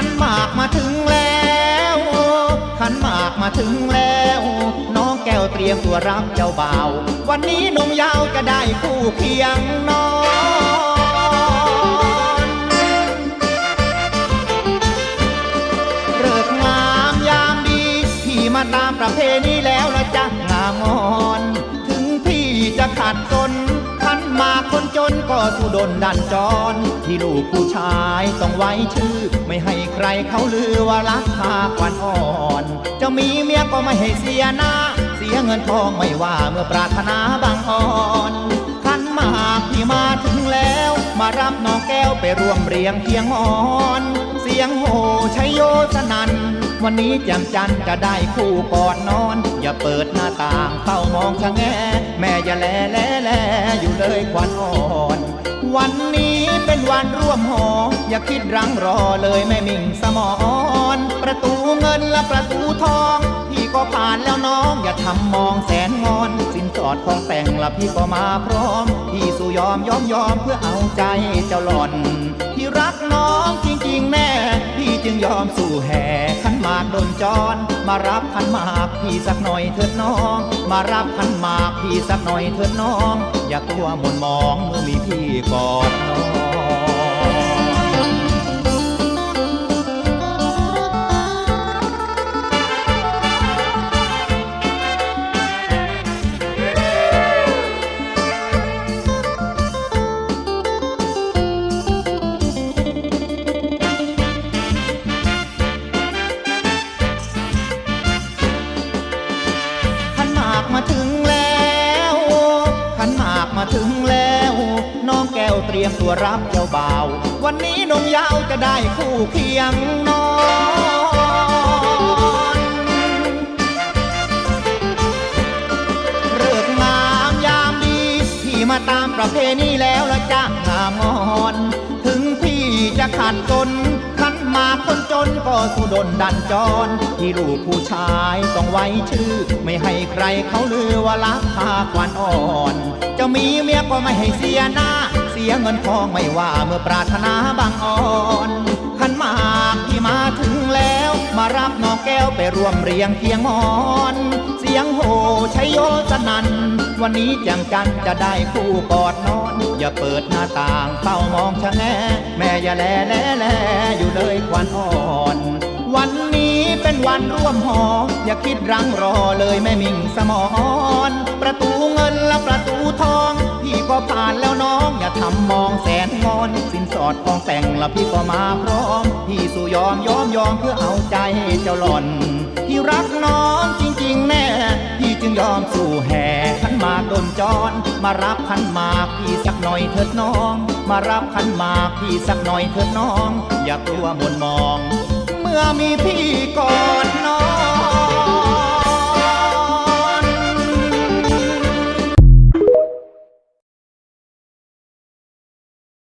ขันหมากมาถึงแล้วขันหมากมาถึงแล้ว น้องแก้วเตรียมตัวรับเจ้าบ่าว วันนี้นุ่มยาวจะได้คู่เพียงน้องามยามดีพี่มาตามประเพณีแล้วละจ้ะงามอน ถึงพี่จะขัดก็ นจนก็สู้ดนดันจร ที่ลูกผู้ชายต้องไว้ชื่อ ไม่ให้ใครเขาลือว่ารักพาควันอ่อน จะมีเมียก็ไม่ให้เสียหน้า เสียเงินทองไม่ว่าเมื่อปรารถนาบางอ่อนขันมากพี่มาถึงแล้ว มารับน้องแก้วไปร่วมเรียงเคียงอ่อน เสียงโห่ชัยโยสนันวันนี้แจ่มจันทร์จะได้คู่กอดนอน อย่าเปิดหน้าต่างเฝ้ามองชะแง แม่อย่าแลแลแลอยู่เลยควันอ่อน วันนี้เป็นวันร่วมหอ อย่าคิดรังรอเลยแม่มิ่งสมอน ประตูเงินและประตูทอง พี่ก็ผ่านแล้วน้อง อย่าทำมองแสนงอน สินสอดของแต่งละพี่ก็มาพร้อม พี่สู่ยอมยอมยอมเพื่อเอาใจเจ้าหล่อนพี่รักน้องจริงๆแน่ พี่จึงยอมสู่แห่ขันหมากโดนจร มารับขันหมากพี่สักหน่อยเถิดน้อง มารับขันหมากพี่สักหน่อยเถิดน้อง อย่ากลัวหมนมองเมื่อมีพี่กอดน้อง มาถึงแล้ว น้องแก้วเตรียมตัวรับเจ้าบ่าว วันนี้นงยาวจะได้คู่เคียงนอนเลิกงามยามดีพี่มาตามประเพณีแล้วละจ้างามงอน ถึงพี่จะขาดจนขันมา ก็สู้ดนดันจร ที่ลูกผู้ชายต้องไว้ชื่อ ไม่ให้ใครเขาลือว่ารักพาควันอ่อน จะมีเมียก็ไม่ให้เสียหน้า เสียเงินทองไม่ว่าเมื่อปรารถนาบางอ่อนขันมากที่มาถึงแล้ว มารับน้องแก้วไปร่วมเรียงเคียงมอน เสียงโห่ชัยโยสนัน วันนี้แจ่มจันจะได้คู่กอดนอน อย่าเปิดหน้าต่างเฝ้ามองชะแงแม่อย่าแลแลแลอยู่เลยควันอ่อน วันนี้เป็นวันร่วมหอ อย่าคิดรังรอเลยแม่มิ่งสมอน ประตูเงินและประตูทอง พี่ก็ผ่านแล้วน้อง อย่าทำมองแสนงอน สินสอดของแต่งละพี่ก็มาพร้อม พี่สู่ยอมยอมยอมเพื่อเอาใจเจ้าหล่อน พี่รักน้องจริง ๆ แน่ พี่จึงยอมสู่แหากโดนมารับขันหมากพี่สักหน่อยเถิดน้อง มารับขันหมากพี่สักหน่อยเถิดน้อง อย่ากลัวมนมอง เมื่อมีพี่กอดน้อง